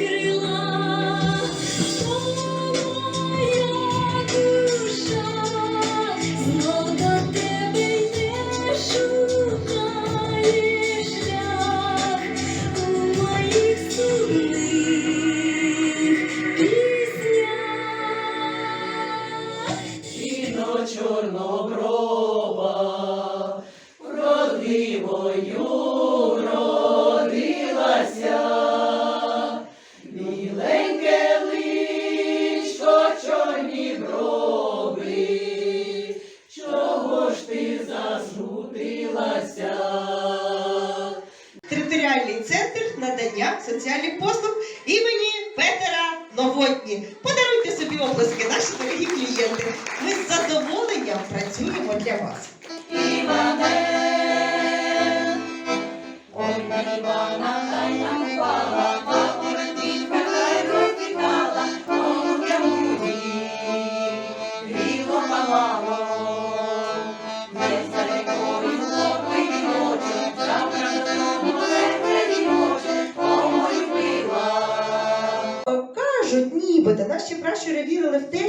Great. Серце віночок, Ой, любила. Кажуть, нібито наші пращури вірили в те,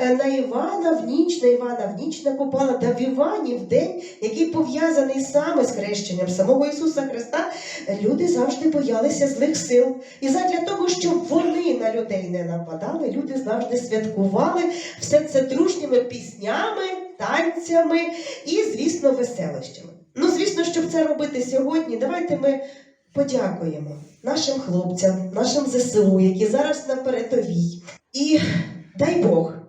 на Івана в ніч, на Івана в ніч накопала, та в Івані в день, який пов'язаний саме з хрещенням самого Ісуса Христа, е, люди завжди боялися злих сил. І задля того, щоб вони на людей не нападали, люди завжди святкували все це дружніми піснями, танцями і, звісно, веселощами. Ну, звісно, щоб це робити сьогодні, давайте ми подякуємо нашим хлопцям, нашим ЗСУ, які зараз на передовій. І дай Бог,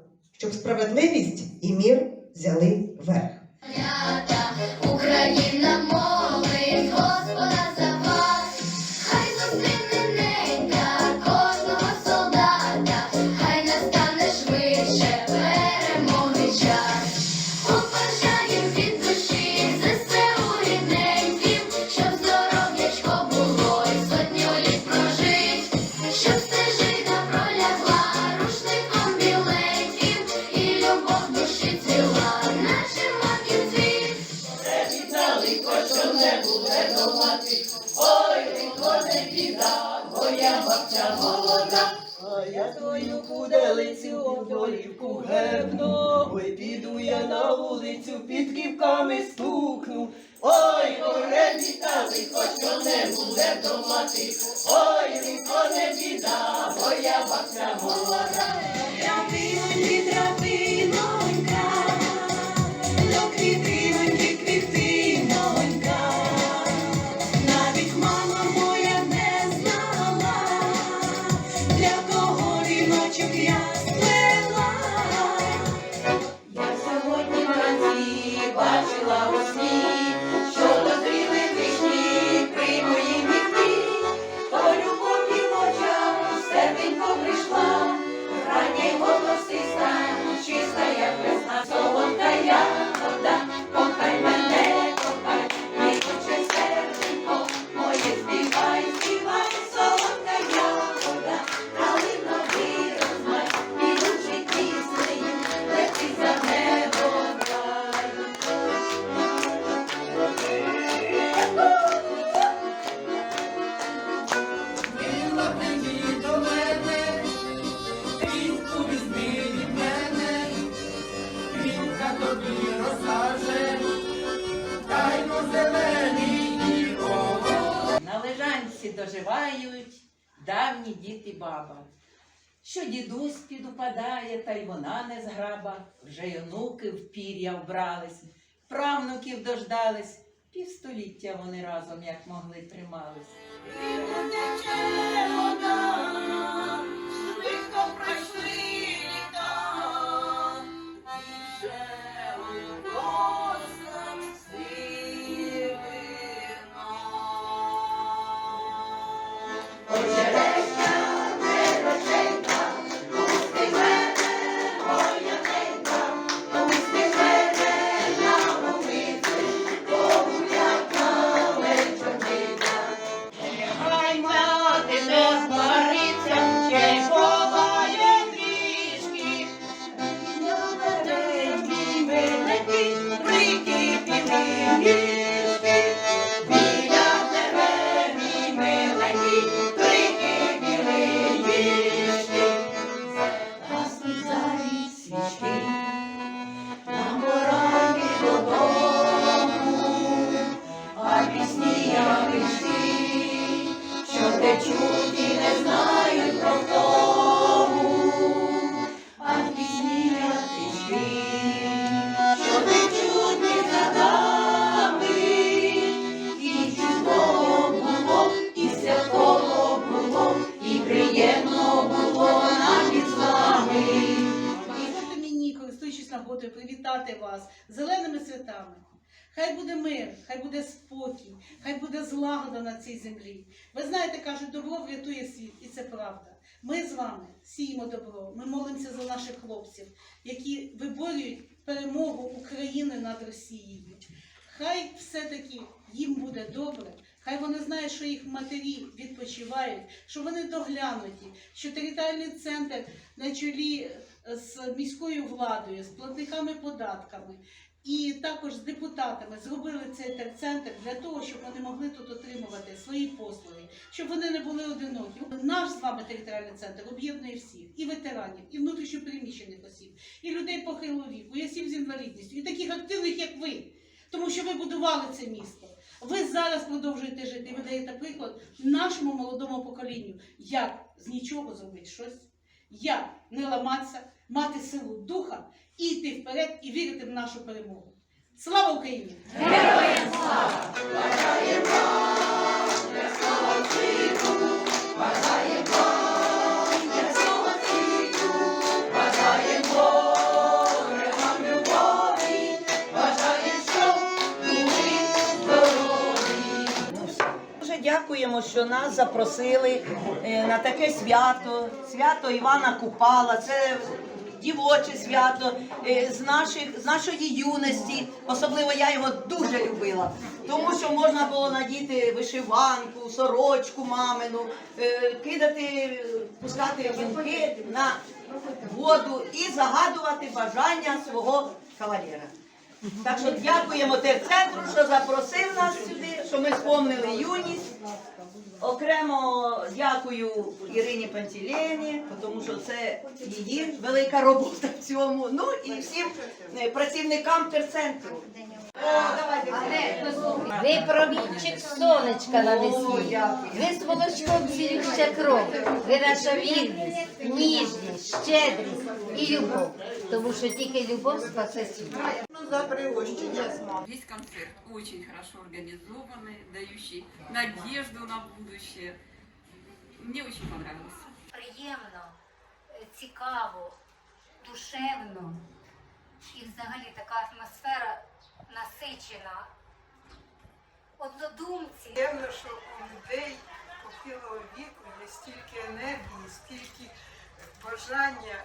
щоб справедливість і мір взяли верх. Бабця молода. А я твою куделицю горівку гепну, ой, піду я на вулицю, під кіпками стукну. Ой, горе вітали, що не буде домати, ой, лихо не біда, я бабця молода. Травиноньки, лежанці доживають давні діти баба. Що дідусь підупадає, та й вона не зграба, вже й онуки в пір'я вбрались, правнуків дождались, півстоліття вони разом, як могли, тримались. Вас зеленими святами. Хай буде мир, хай буде спокій, хай буде злагода на цій землі. Ви знаєте, кажуть, добро врятує світ, і це правда. Ми з вами сіємо добро. Ми молимося за наших хлопців, які виборюють перемогу України над Росією. Хай все-таки їм буде добре. Хай вони знають, що їх матері відпочивають, що вони доглянуті, що територіальний центр на чолі з міською владою, з платниками податками і також з депутатами зробили цей терцентр для того, щоб вони могли тут отримувати свої послуги, щоб вони не були одинокі. Наш з вами територіальний центр об'єднує всіх і ветеранів, і внутрішньопереміщених осіб, і людей похилого віку, і осіб з інвалідністю, і таких активних, як ви, тому що ви будували це місто. Ви зараз продовжуєте жити і ви даєте приклад нашому молодому поколінню, як з нічого зробити щось, як не ламатися, мати силу духа і йти вперед і вірити в нашу перемогу. Слава Україні! Дуже дякуємо, що нас запросили е, на таке свято, свято Івана Купала. Це дівоче свято е, з, наших, з нашої юності. Особливо я його дуже любила, тому що можна було надіти вишиванку, сорочку мамину, е, кидати, пускати вінки на воду і загадувати бажання свого кавалера. Так що дякуємо терцентру, що запросив нас сюди, що ми спомнили юність. Окремо дякую Ірині Пантілєні, тому що це її велика робота в цьому. Ну і всім е, працівникам терцентру. О, давайте. Ви провідчик сонечка на весні. Ви з волочком цілюща кров. Ви наша вірність, ніжність, щедрість і любов. Тому що тільки любов спасе світ. Весь концерт очень хорошо организованный, дающий надежду на будущее. Мне очень понравился. приємно, цікаво, душевно і взагалі така атмосфера насичена. Однодумці. Приємно, що у людей похилого віку є стільки енергії, стільки бажання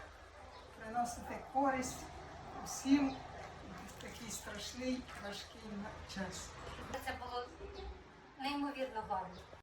приносити користь усім в такий страшний важкий час. Це було неймовірно гарно.